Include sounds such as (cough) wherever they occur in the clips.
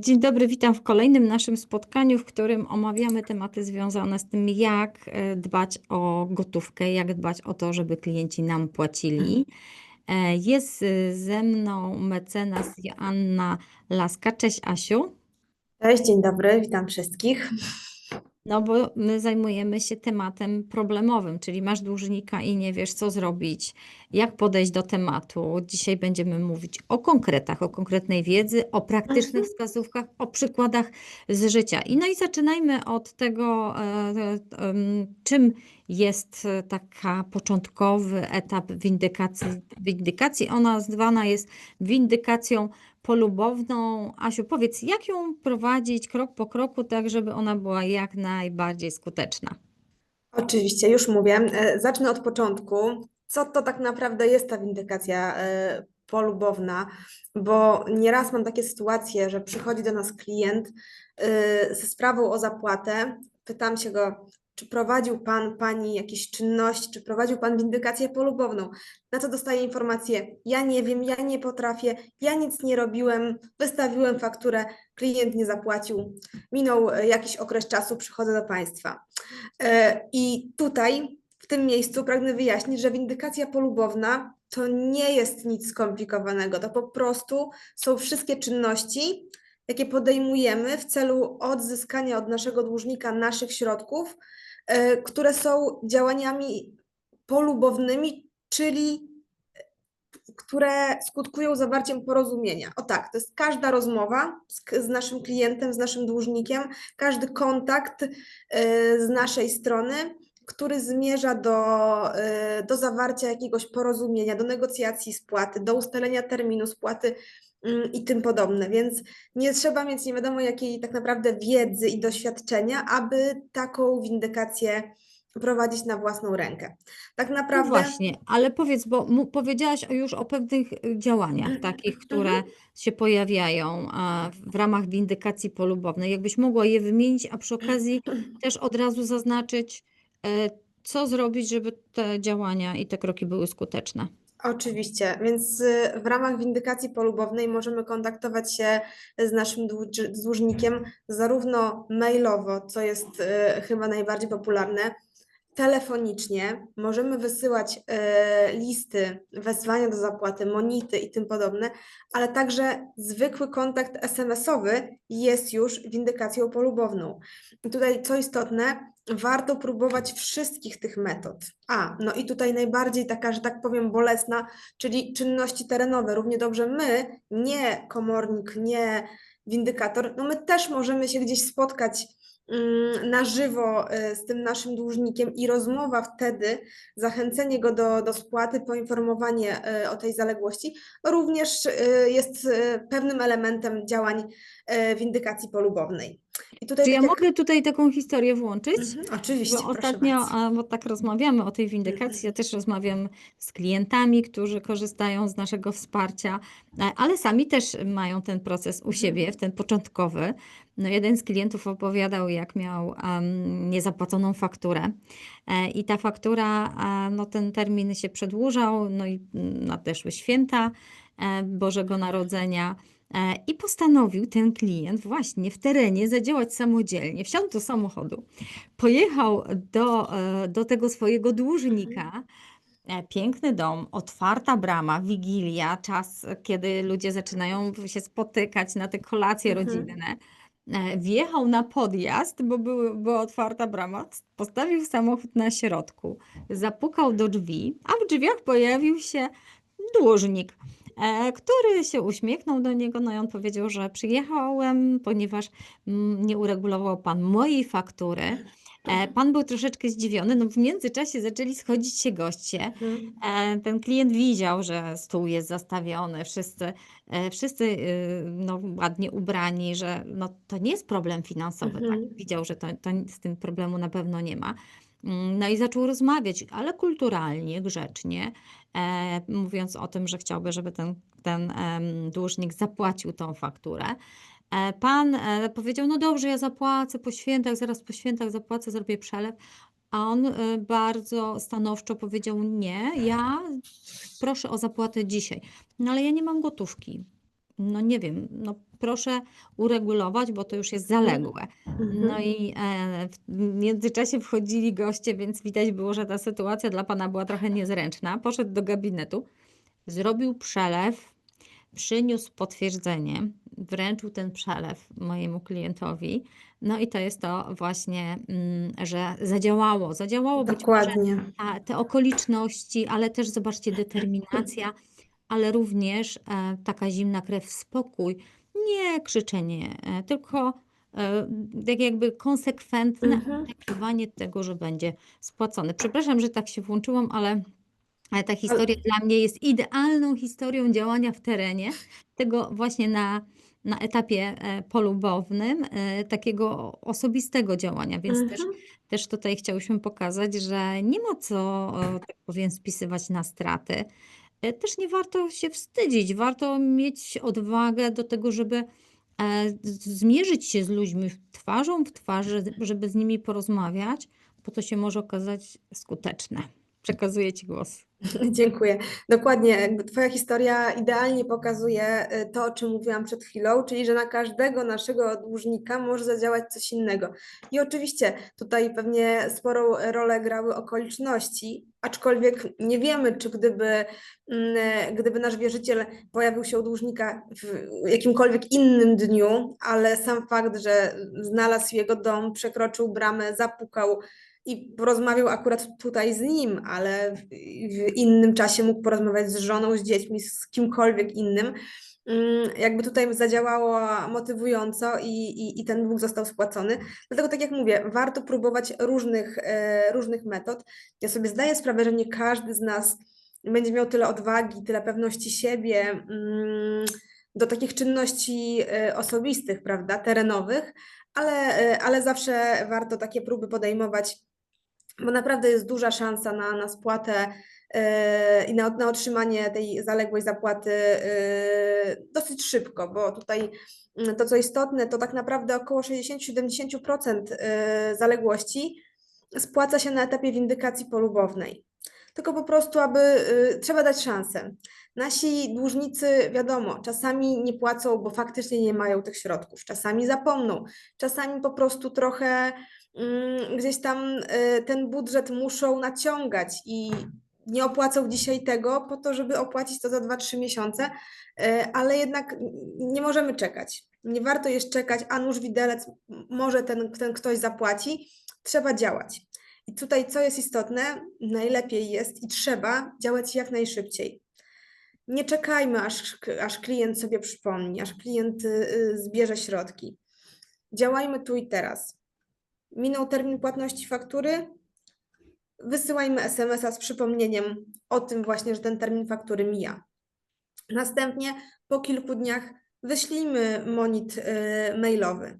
Dzień dobry, witam w kolejnym naszym spotkaniu, w którym omawiamy tematy związane z tym, jak e, dbać o gotówkę, jak dbać o to, żeby klienci nam płacili. E, Jest e, ze mną mecenas Joanna Laska. Cześć Asiu. Cześć, dzień dobry, witam wszystkich. No bo my zajmujemy się tematem problemowym, czyli masz dłużnika i nie wiesz, co zrobić, jak podejść do tematu. Dzisiaj będziemy mówić o konkretach, o konkretnej wiedzy, o praktycznych Mhm. wskazówkach, o przykładach z życia. I no i zaczynajmy od tego, e, e, czym jest e, taka początkowy etap windykacji. Windykacji ona zwana jest windykacją polubowną. Asiu, powiedz, jak ją prowadzić krok po kroku, tak żeby ona była jak najbardziej skuteczna? Oczywiście, już mówię. E, Zacznę od początku. Co to tak naprawdę jest ta windykacja e, polubowna? Bo nieraz mam takie sytuacje, że przychodzi do nas klient e, ze sprawą o zapłatę. Pytam się go, czy prowadził pan, pani jakieś czynności, czy prowadził pan windykację polubowną? Na co dostaję informację, ja nie wiem, ja nie potrafię, ja nic nie robiłem, wystawiłem fakturę, klient nie zapłacił, minął e, jakiś okres czasu, przychodzę do państwa. E, I tutaj, w tym miejscu, pragnę wyjaśnić, że windykacja polubowna to nie jest nic skomplikowanego. To po prostu są wszystkie czynności, jakie podejmujemy w celu odzyskania od naszego dłużnika naszych środków, e, które są działaniami polubownymi, czyli które skutkują zawarciem porozumienia. O tak, to jest każda rozmowa z, z naszym klientem, z naszym dłużnikiem, każdy kontakt y, z naszej strony, który zmierza do, do zawarcia jakiegoś porozumienia, do negocjacji spłaty, do ustalenia terminu spłaty i tym podobne. Więc nie trzeba mieć nie wiadomo jakiej tak naprawdę wiedzy i doświadczenia, aby taką windykację prowadzić na własną rękę. Tak No naprawdę. właśnie, ale powiedz, bo powiedziałaś już o pewnych y, działaniach, takich, które Mhm. się pojawiają w ramach windykacji polubownej. Jakbyś mogła je wymienić, a przy okazji (clears throat) też od razu zaznaczyć, e, co zrobić, żeby te działania i te kroki były skuteczne. Oczywiście, więc y, w ramach windykacji polubownej możemy kontaktować się z naszym dłużnikiem zarówno mailowo, co jest y, chyba najbardziej popularne, telefonicznie, możemy wysyłać y, listy, wezwania do zapłaty, monity i tym podobne, ale także zwykły kontakt SMS-owy jest już windykacją polubowną. I tutaj, co istotne, warto próbować wszystkich tych metod. A, no i tutaj najbardziej taka, że tak powiem, bolesna, czyli czynności terenowe. Równie dobrze my, nie komornik, nie windykator, no my też możemy się gdzieś spotkać na żywo y, z tym naszym dłużnikiem i rozmowa wtedy, zachęcenie go do, do spłaty, poinformowanie y, o tej zaległości, również y, jest pewnym elementem działań windykacji polubownej. I tutaj Czy ja tak jak... mogę tutaj taką historię włączyć? Mhm, oczywiście, Bo ostatnio, bardzo. bo tak rozmawiamy o tej windykacji, ja też rozmawiam z klientami, którzy korzystają z naszego wsparcia, e, ale sami też mają ten proces u Mhm. siebie, w ten początkowy. No jeden z klientów opowiadał, jak miał em, niezapłaconą fakturę e, i ta faktura, a, no ten termin się przedłużał, no i mm, nadeszły święta e, Bożego Narodzenia. E, I postanowił ten klient właśnie w terenie zadziałać samodzielnie. Wsiadł do samochodu, pojechał do, e, do tego swojego dłużnika. E, Piękny dom, otwarta brama, wigilia, czas, kiedy ludzie zaczynają się spotykać na te kolacje Mhm. rodzinne. E, Wjechał na podjazd, bo była otwarta brama, postawił samochód na środku, zapukał do drzwi, a w drzwiach pojawił się dłużnik, e, który się uśmiechnął do niego, no i on powiedział, że przyjechałem, ponieważ mm, nie uregulował pan mojej faktury. E, Pan był troszeczkę zdziwiony, no w międzyczasie zaczęli schodzić się goście. Mhm. E, Ten klient widział, że stół jest zastawiony, wszyscy, e, wszyscy y, no, ładnie ubrani, że no, to nie jest problem finansowy, tak? Mhm. Widział, że to, to z tym problemu na pewno nie ma. Mm, No i zaczął rozmawiać, ale kulturalnie, grzecznie, e, mówiąc o tym, że chciałby, żeby ten, ten dłużnik zapłacił tą fakturę. E, Pan e, powiedział, no dobrze, ja zapłacę po świętach, zaraz po świętach zapłacę, zrobię przelew. A on e, bardzo stanowczo powiedział, nie, ja proszę o zapłatę dzisiaj. No ale ja nie mam gotówki. no nie wiem, no proszę uregulować, bo to już jest zaległe. No Mhm. i e, w międzyczasie wchodzili goście, więc widać było, że ta sytuacja dla pana była trochę niezręczna. Poszedł do gabinetu, zrobił przelew, przyniósł potwierdzenie, wręczył ten przelew mojemu klientowi. No i to jest to właśnie, mm, że zadziałało. Zadziałało być może Dokładnie. te okoliczności, ale też zobaczcie determinacja, ale również e, taka zimna krew, spokój, nie krzyczenie, e, tylko e, tak jakby konsekwentne Mhm. oczekiwanie tego, że będzie spłacone. Przepraszam, że tak się włączyłam, ale ale ta Ale historia dla mnie jest idealną historią działania w terenie, tego właśnie na, na etapie e, polubownym, e, takiego osobistego działania, więc też, mhm. też tutaj chciałyśmy pokazać, że nie ma co, tak powiem, spisywać na straty. E, Też nie warto się wstydzić, warto mieć odwagę do tego, żeby zmierzyć się z ludźmi twarzą w twarz, żeby z nimi porozmawiać, bo to się może okazać skuteczne. Przekazuję Ci głos. (laughs) Dziękuję. Dokładnie, Twoja historia idealnie pokazuje y, to, o czym mówiłam przed chwilą, czyli że na każdego naszego dłużnika może zadziałać coś innego. I oczywiście tutaj pewnie sporą rolę grały okoliczności, aczkolwiek nie wiemy, czy gdyby, mm, gdyby nasz wierzyciel pojawił się u dłużnika w jakimkolwiek innym dniu, ale sam fakt, że znalazł jego dom, przekroczył bramę, zapukał, i porozmawiał akurat tutaj z nim, ale w, innym czasie mógł porozmawiać z żoną, z dziećmi, z kimkolwiek innym. Mm, Jakby tutaj zadziałało motywująco i, i, i ten dług został spłacony. Dlatego, tak jak mówię, warto próbować różnych, e, różnych metod. Ja sobie zdaję sprawę, że nie każdy z nas będzie miał tyle odwagi, tyle pewności siebie mm, do takich czynności e, osobistych, prawda, terenowych, ale, e, ale zawsze warto takie próby podejmować bo naprawdę jest duża szansa na, na spłatę yy, i na, na otrzymanie tej zaległej zapłaty yy, dosyć szybko, bo tutaj mm, to, co istotne, to tak naprawdę około 60-70% yy, zaległości spłaca się na etapie windykacji polubownej. Tylko po prostu, aby trzeba dać szansę. Nasi dłużnicy, wiadomo, czasami nie płacą, bo faktycznie nie mają tych środków, czasami zapomną, czasami po prostu trochę gdzieś tam y, ten budżet muszą naciągać i nie opłacą dzisiaj tego po to, żeby opłacić to za 2-3 miesiące, y, ale jednak nie możemy czekać. Nie warto jest czekać, a nuż widelec, może ten, ten ktoś zapłaci. Trzeba działać. I tutaj, co jest istotne, najlepiej jest i trzeba działać jak najszybciej. Nie czekajmy, aż, aż klient sobie przypomni, aż klient y, zbierze środki. Działajmy tu i teraz. Minął termin płatności faktury, wysyłajmy SMS-a z przypomnieniem o tym właśnie, że ten termin faktury mija. Następnie po kilku dniach wyślijmy monit y, mailowy.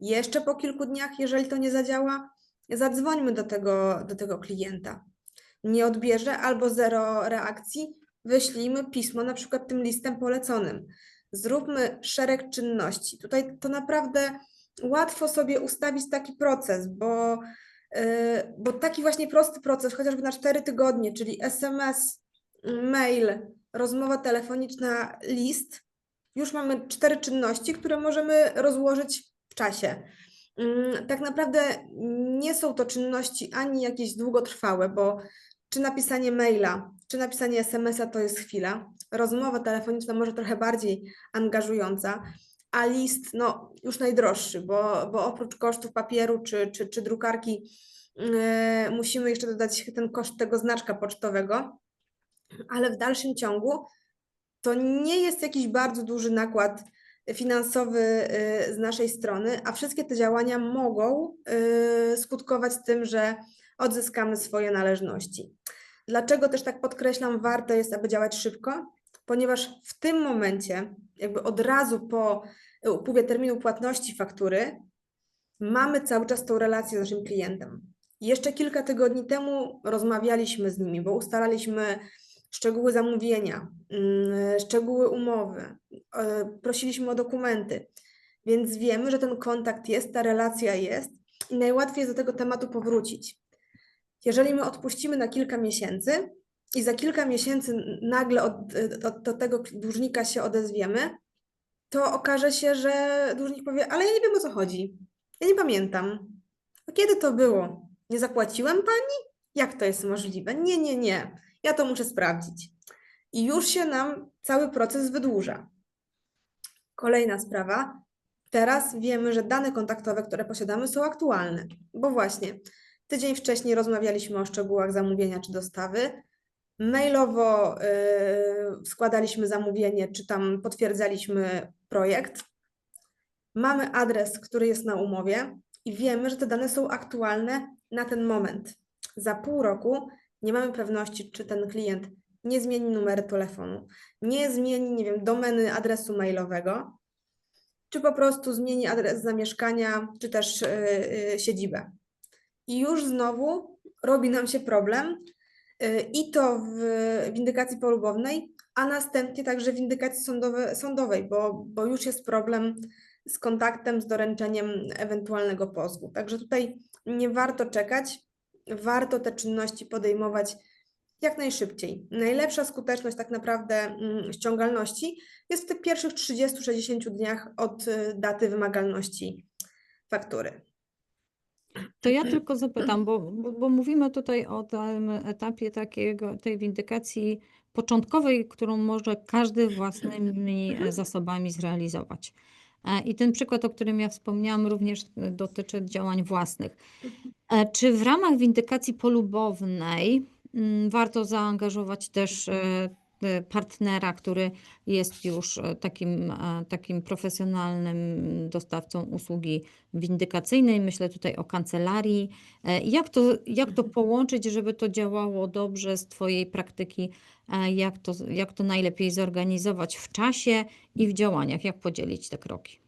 Jeszcze po kilku dniach, jeżeli to nie zadziała, zadzwońmy do tego, do tego klienta. Nie odbierze albo zero reakcji, wyślijmy pismo na przykład tym listem poleconym. Zróbmy szereg czynności. Tutaj to naprawdę łatwo sobie ustawić taki proces, bo, yy, bo taki właśnie prosty proces, chociażby na 4 tygodnie, czyli SMS, mail, rozmowa telefoniczna, list, już mamy cztery czynności, które możemy rozłożyć w czasie. Mm, Tak naprawdę nie są to czynności ani jakieś długotrwałe, bo czy napisanie maila, czy napisanie SMS-a to jest chwila. Rozmowa telefoniczna może trochę bardziej angażująca, a list no, już najdroższy, bo, bo oprócz kosztów papieru czy, czy, czy drukarki yy, musimy jeszcze dodać ten koszt tego znaczka pocztowego, ale w dalszym ciągu to nie jest jakiś bardzo duży nakład finansowy y, z naszej strony, a wszystkie te działania mogą y, skutkować tym, że odzyskamy swoje należności. Dlaczego też tak podkreślam, warto jest, aby działać szybko? Ponieważ w tym momencie, jakby od razu po upływie terminu płatności faktury, mamy cały czas tą relację z naszym klientem. Jeszcze kilka tygodni temu rozmawialiśmy z nimi, bo ustalaliśmy szczegóły zamówienia, mm, szczegóły umowy, e, prosiliśmy o dokumenty, więc wiemy, że ten kontakt jest, ta relacja jest i najłatwiej jest do tego tematu powrócić. Jeżeli my odpuścimy na kilka miesięcy, i za kilka miesięcy nagle od, od, do tego dłużnika się odezwiemy, to okaże się, że dłużnik powie, ale ja nie wiem o co chodzi. Ja nie pamiętam. A kiedy to było? Nie zapłaciłem pani? Jak to jest możliwe? Nie, nie, nie. Ja to muszę sprawdzić. I już się nam cały proces wydłuża. Kolejna sprawa. Teraz wiemy, że dane kontaktowe, które posiadamy, są aktualne, bo właśnie tydzień wcześniej rozmawialiśmy o szczegółach zamówienia czy dostawy. Mailowo y, składaliśmy zamówienie, czy tam potwierdzaliśmy projekt. Mamy adres, który jest na umowie i wiemy, że te dane są aktualne na ten moment. Za pół roku nie mamy pewności, czy ten klient nie zmieni numeru telefonu, nie zmieni, nie wiem, domeny adresu mailowego, czy po prostu zmieni adres zamieszkania, czy też y, y, siedzibę. I już znowu robi nam się problem i to w windykacji polubownej, a następnie także w windykacji sądowe, sądowej, bo, bo już jest problem z kontaktem, z doręczeniem ewentualnego pozwu. Także tutaj nie warto czekać, warto te czynności podejmować jak najszybciej. Najlepsza skuteczność tak naprawdę mm, ściągalności jest w tych pierwszych 30-60 dniach od y, daty wymagalności faktury. To ja tylko zapytam, bo, bo, bo mówimy tutaj o tym etapie takiego, tej windykacji początkowej, którą może każdy własnymi zasobami zrealizować. E, I ten przykład, o którym ja wspomniałam, również dotyczy działań własnych. E, Czy w ramach windykacji polubownej mm, warto zaangażować też e, partnera, który jest już e, takim, e, takim profesjonalnym dostawcą usługi windykacyjnej? Myślę tutaj o kancelarii. E, Jak to, jak to połączyć, żeby to działało dobrze z Twojej praktyki? Jak to, jak to najlepiej zorganizować w czasie i w działaniach? Jak podzielić te kroki?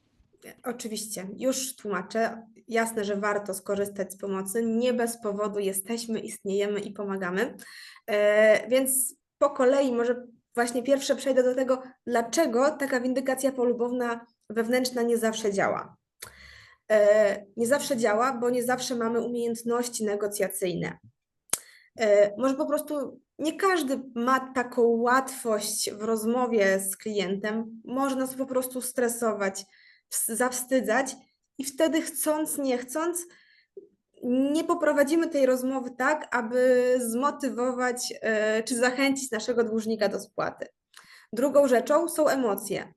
Oczywiście, już tłumaczę. Jasne, że warto skorzystać z pomocy. Nie bez powodu jesteśmy, istniejemy i pomagamy. Więc po kolei może właśnie pierwsze przejdę do tego, dlaczego taka windykacja polubowna wewnętrzna nie zawsze działa. E, nie zawsze działa, bo nie zawsze mamy umiejętności negocjacyjne. E, może po prostu nie każdy ma taką łatwość w rozmowie z klientem, może nas po prostu stresować, ws- zawstydzać i wtedy chcąc, nie chcąc, nie poprowadzimy tej rozmowy tak, aby zmotywować e, czy zachęcić naszego dłużnika do spłaty. Drugą rzeczą są emocje.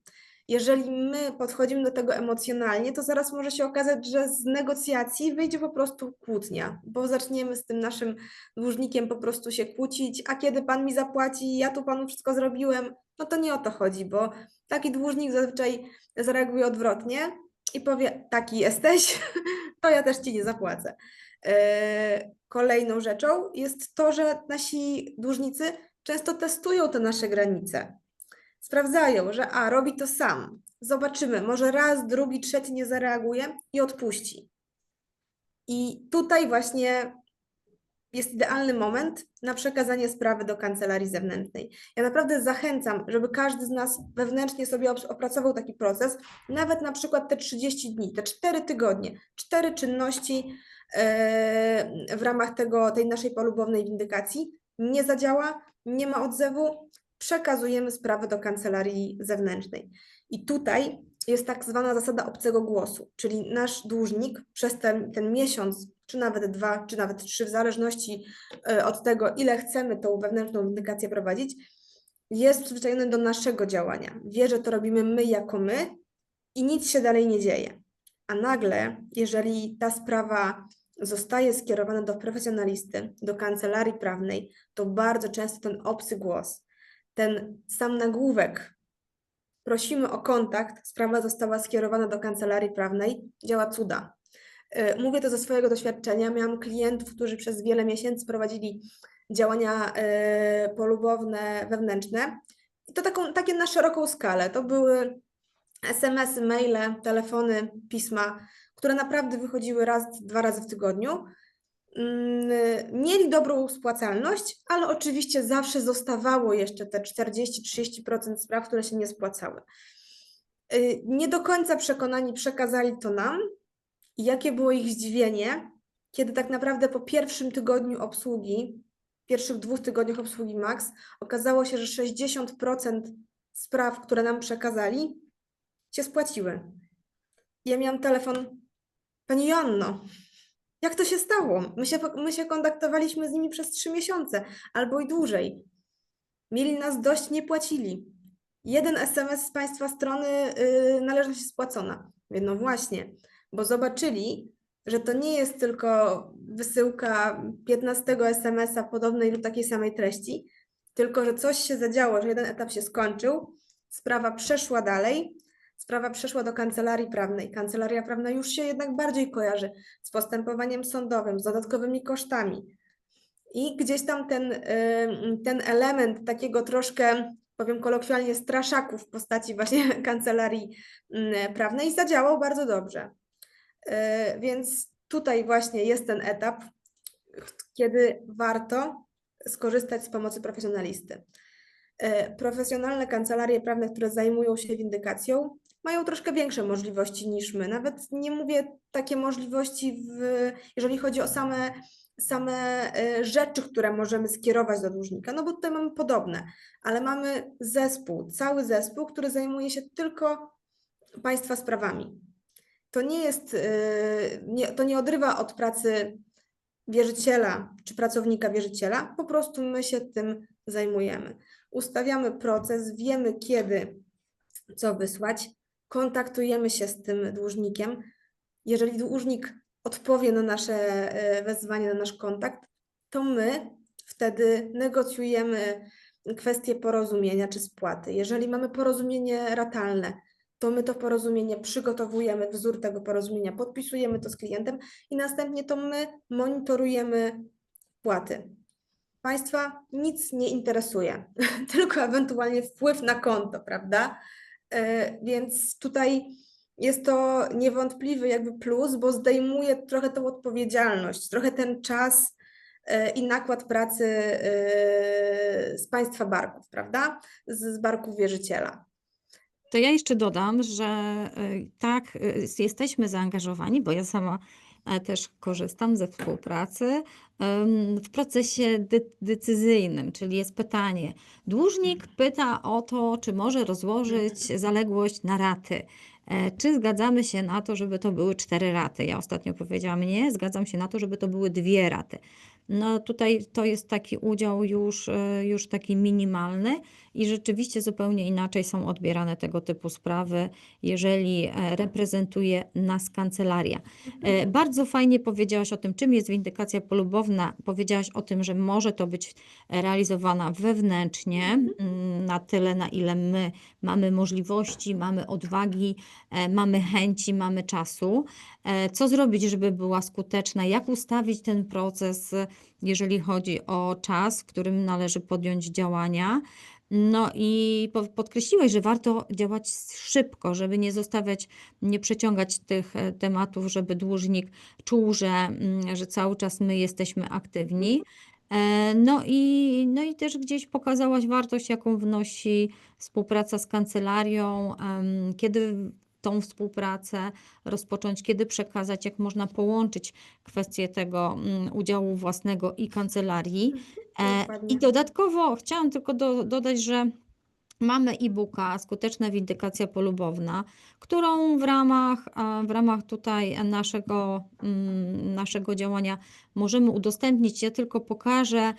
Jeżeli my podchodzimy do tego emocjonalnie, to zaraz może się okazać, że z negocjacji wyjdzie po prostu kłótnia, bo zaczniemy z tym naszym dłużnikiem po prostu się kłócić, a kiedy pan mi zapłaci, ja tu panu wszystko zrobiłem, no to nie o to chodzi, bo taki dłużnik zazwyczaj zareaguje odwrotnie i powie: Taki jesteś, (laughs) to ja też ci nie zapłacę. E, Kolejną rzeczą jest to, że nasi dłużnicy często testują te nasze granice. Sprawdzają, że a robi to sam. Zobaczymy, może raz, drugi, trzeci nie zareaguje i odpuści. I tutaj właśnie jest idealny moment na przekazanie sprawy do kancelarii zewnętrznej. Ja naprawdę zachęcam, żeby każdy z nas wewnętrznie sobie opracował taki proces, nawet na przykład te 30 dni, te 4 tygodnie, 4 czynności e, w ramach tego, tej naszej polubownej windykacji. Nie zadziała, nie ma odzewu, przekazujemy sprawę do kancelarii zewnętrznej. I tutaj jest tak zwana zasada obcego głosu, czyli nasz dłużnik przez ten, ten miesiąc, czy nawet dwa, czy nawet trzy, w zależności e, od tego, ile chcemy tą wewnętrzną windykację prowadzić, jest przyzwyczajony do naszego działania. Wie, że to robimy my jako my i nic się dalej nie dzieje. A nagle, jeżeli ta sprawa zostaje skierowana do profesjonalisty, do kancelarii prawnej, to bardzo często ten obcy głos, ten sam nagłówek, prosimy o kontakt, sprawa została skierowana do kancelarii prawnej, działa cuda. Y, Mówię to ze swojego doświadczenia. Miałam klientów, którzy przez wiele miesięcy prowadzili działania y, polubowne wewnętrzne i to taką, takie na szeroką skalę. To były SMS-y, maile, telefony, pisma, które naprawdę wychodziły raz, dwa razy w tygodniu. Mm, Mieli dobrą spłacalność, ale oczywiście zawsze zostawało jeszcze te 40-30% spraw, które się nie spłacały. Y, Nie do końca przekonani przekazali to nam, i jakie było ich zdziwienie, kiedy tak naprawdę po pierwszym tygodniu obsługi, pierwszych dwóch tygodniach obsługi Max okazało się, że 60% spraw, które nam przekazali, się spłaciły. Ja miałam telefon, Pani Joanno, jak to się stało? My się, my się kontaktowaliśmy z nimi przez trzy miesiące albo i dłużej. Mieli nas dość, nie płacili. Jeden SMS z Państwa strony yy, należność spłacona. Mówię, No właśnie, bo zobaczyli, że to nie jest tylko wysyłka 15 SMS-a podobnej lub takiej samej treści, tylko że coś się zadziało, że jeden etap się skończył, sprawa przeszła dalej, sprawa przeszła do kancelarii prawnej. Kancelaria prawna już się jednak bardziej kojarzy z postępowaniem sądowym, z dodatkowymi kosztami. I gdzieś tam ten, ten element takiego troszkę, powiem kolokwialnie, straszaku w postaci właśnie (laughs) kancelarii prawnej zadziałał bardzo dobrze. Y, Więc tutaj właśnie jest ten etap, kiedy warto skorzystać z pomocy profesjonalisty. Y, Profesjonalne kancelarie prawne, które zajmują się windykacją, mają troszkę większe możliwości niż my. Nawet nie mówię takie możliwości, w, jeżeli chodzi o same, same y, rzeczy, które możemy skierować do dłużnika, no bo tutaj mamy podobne, ale mamy zespół, cały zespół, który zajmuje się tylko państwa sprawami. To nie jest, y, nie, to nie odrywa od pracy wierzyciela czy pracownika wierzyciela, po prostu my się tym zajmujemy. Ustawiamy proces, wiemy kiedy co wysłać, kontaktujemy się z tym dłużnikiem. Jeżeli dłużnik odpowie na nasze e, wezwanie, na nasz kontakt, to my wtedy negocjujemy kwestię porozumienia czy spłaty. Jeżeli mamy porozumienie ratalne, to my to porozumienie przygotowujemy, wzór tego porozumienia, podpisujemy to z klientem i następnie to my monitorujemy płaty. Państwa nic nie interesuje, (laughs) tylko ewentualnie wpływ na konto, prawda? E, Więc tutaj jest to niewątpliwy jakby plus, bo zdejmuje trochę tą odpowiedzialność, trochę ten czas e, i nakład pracy e, z państwa barków, prawda? Z, barków wierzyciela. To ja jeszcze dodam, że y, tak, y, jesteśmy zaangażowani, bo ja sama e, też korzystam ze współpracy w procesie de decyzyjnym, czyli jest pytanie. Dłużnik pyta o to, czy może rozłożyć zaległość na raty. E, Czy zgadzamy się na to, żeby to były cztery raty? Ja ostatnio powiedziałam nie, zgadzam się na to, żeby to były dwie raty. No tutaj to jest taki udział już, e, już taki minimalny i rzeczywiście zupełnie inaczej są odbierane tego typu sprawy, jeżeli e, reprezentuje nas kancelaria. E, Bardzo fajnie powiedziałaś o tym, czym jest windykacja polubowna. Powiedziałaś o tym, że może to być realizowana wewnętrznie, mm, na tyle, na ile my mamy możliwości, mamy odwagi, e, mamy chęci, mamy czasu. E, Co zrobić, żeby była skuteczna? Jak ustawić ten proces, jeżeli chodzi o czas, w którym należy podjąć działania? No i po- podkreśliłeś, że warto działać szybko, żeby nie zostawiać, nie przeciągać tych e, tematów, żeby dłużnik czuł, że, mm, że cały czas my jesteśmy aktywni. E, No i, no i też gdzieś pokazałaś wartość, jaką wnosi współpraca z kancelarią, kiedy tą współpracę rozpocząć, kiedy przekazać, jak można połączyć kwestię tego mm, udziału własnego i kancelarii. E, Dokładnie. I dodatkowo chciałam tylko do, dodać, że mamy e-booka Skuteczna windykacja polubowna, którą w ramach, a, w ramach tutaj naszego, mm, naszego działania możemy udostępnić. Ja tylko pokażę e,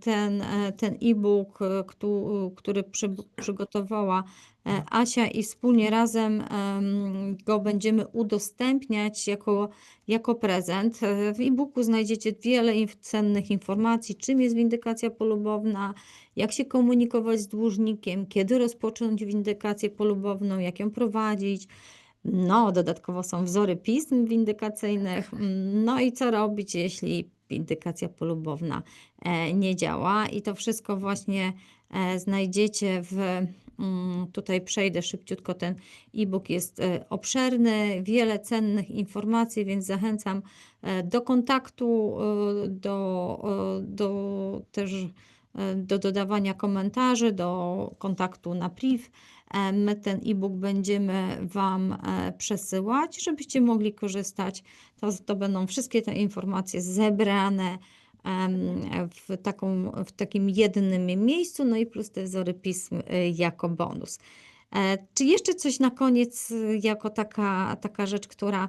ten, e, ten e-book, e, któ- który przy, przygotowała e, Asia i wspólnie razem em, go będziemy udostępniać jako, jako prezent. E, W e-booku znajdziecie wiele cennych informacji, czym jest windykacja polubowna, jak się komunikować z dłużnikiem, kiedy rozpocząć windykację polubowną, jak ją prowadzić. No, dodatkowo są wzory pism windykacyjnych. No i co robić, jeśli windykacja polubowna e, nie działa. I to wszystko właśnie e, znajdziecie w. mm, Tutaj przejdę szybciutko. Ten e-book jest e, obszerny, wiele cennych informacji, więc zachęcam do kontaktu, do, do też do dodawania komentarzy, do kontaktu na priv. My ten e-book będziemy Wam przesyłać, żebyście mogli korzystać. To, to będą wszystkie te informacje zebrane w, taką, w takim jednym miejscu, no i plus te wzory pism y, jako bonus. E, Czy jeszcze coś na koniec, y, jako taka, taka rzecz, która,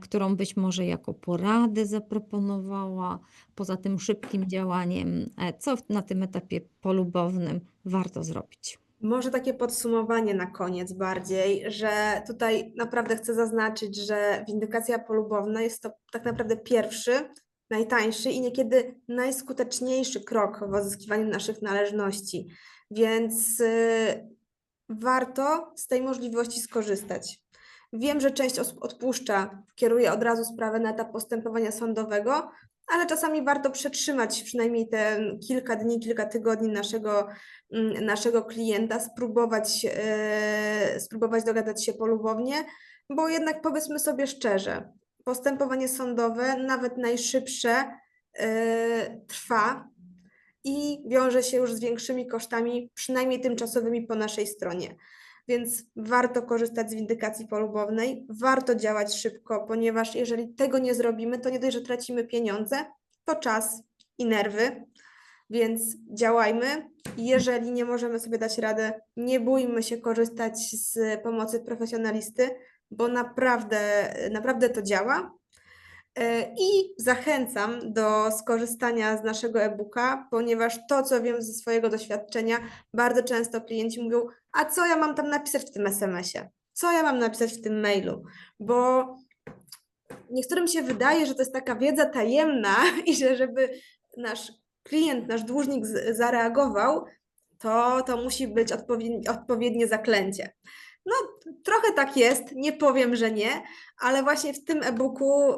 którą być może jako poradę zaproponowała, poza tym szybkim działaniem, e, co na tym etapie polubownym warto zrobić? Może takie podsumowanie na koniec bardziej, że tutaj naprawdę chcę zaznaczyć, że windykacja polubowna jest to tak naprawdę pierwszy, najtańszy i niekiedy najskuteczniejszy krok w odzyskiwaniu naszych należności, więc y, warto z tej możliwości skorzystać. Wiem, że część osób odpuszcza, kieruje od razu sprawę na etap postępowania sądowego, ale czasami warto przetrzymać przynajmniej te kilka dni, kilka tygodni naszego, mm, naszego klienta, spróbować, e, spróbować dogadać się polubownie, bo jednak powiedzmy sobie szczerze, postępowanie sądowe, nawet najszybsze, e, trwa i wiąże się już z większymi kosztami, przynajmniej tymczasowymi po naszej stronie. Więc warto korzystać z windykacji polubownej, warto działać szybko, ponieważ jeżeli tego nie zrobimy, to nie dość, że tracimy pieniądze, to czas i nerwy. Więc działajmy. Jeżeli nie możemy sobie dać rady, nie bójmy się korzystać z pomocy profesjonalisty, bo naprawdę, naprawdę to działa. E, I zachęcam do skorzystania z naszego e-booka, ponieważ to, co wiem ze swojego doświadczenia, bardzo często klienci mówią: A co ja mam tam napisać w tym SMS-ie? Co ja mam napisać w tym mailu? Bo niektórym się wydaje, że to jest taka wiedza tajemna (laughs) i że żeby nasz klient, nasz dłużnik zareagował, to, to musi być odpowiednie, odpowiednie zaklęcie. No, trochę tak jest, nie powiem, że nie, ale właśnie w tym e-booku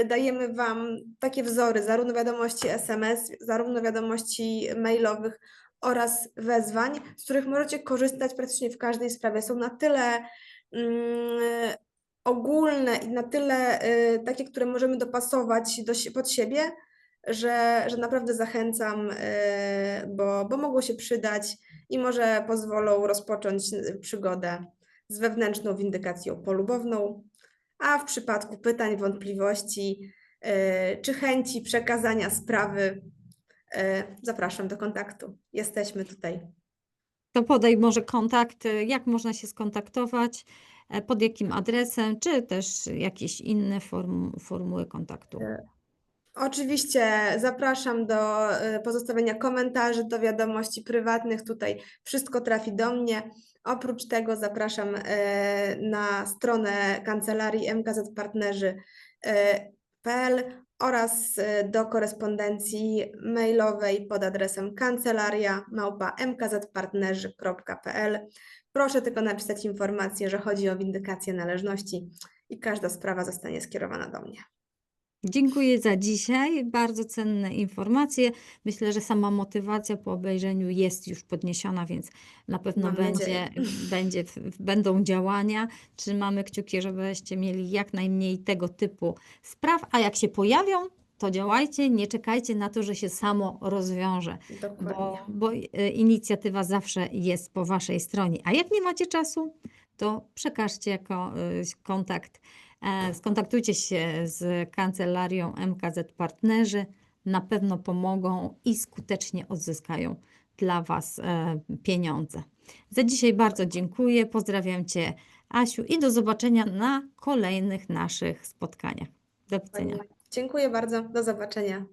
y, dajemy Wam takie wzory, zarówno wiadomości SMS, zarówno wiadomości mailowych oraz wezwań, z których możecie korzystać praktycznie w każdej sprawie. Są na tyle mm, ogólne i na tyle y, takie, które możemy dopasować do, pod siebie, że, że naprawdę zachęcam, y, bo, bo mogło się przydać i może pozwolą rozpocząć y, przygodę z wewnętrzną windykacją polubowną, a w przypadku pytań, wątpliwości y, czy chęci przekazania sprawy, zapraszam do kontaktu. Jesteśmy tutaj. To podaj może kontakt, y, jak można się skontaktować, e, pod jakim adresem, czy też jakieś inne form, formuły kontaktu. Oczywiście zapraszam do y, pozostawienia komentarzy, do wiadomości prywatnych. Tutaj wszystko trafi do mnie. Oprócz tego zapraszam na stronę kancelarii mkzpartnerzy.pl oraz y, do korespondencji mailowej pod adresem kancelaria mkzpartnerzy.pl. Proszę tylko napisać informację, że chodzi o windykację należności i każda sprawa zostanie skierowana do mnie. Dziękuję za dzisiaj. Bardzo cenne informacje. Myślę, że sama motywacja po obejrzeniu jest już podniesiona, więc na pewno Mam będzie, nadzieję. będzie, będą działania. Trzymamy kciuki, żebyście mieli jak najmniej tego typu spraw, a jak się pojawią, to działajcie, nie czekajcie na to, że się samo rozwiąże, Dokładnie. bo, bo e, inicjatywa zawsze jest po Waszej stronie. A jak nie macie czasu, to przekażcie jako e, kontakt Skontaktujcie się z kancelarią MKZ Partnerzy. Na pewno pomogą i skutecznie odzyskają dla Was e, pieniądze. Za dzisiaj bardzo dziękuję. Pozdrawiam Cię, Asiu, i do zobaczenia na kolejnych naszych spotkaniach. Do widzenia. Dziękuję bardzo. Do zobaczenia.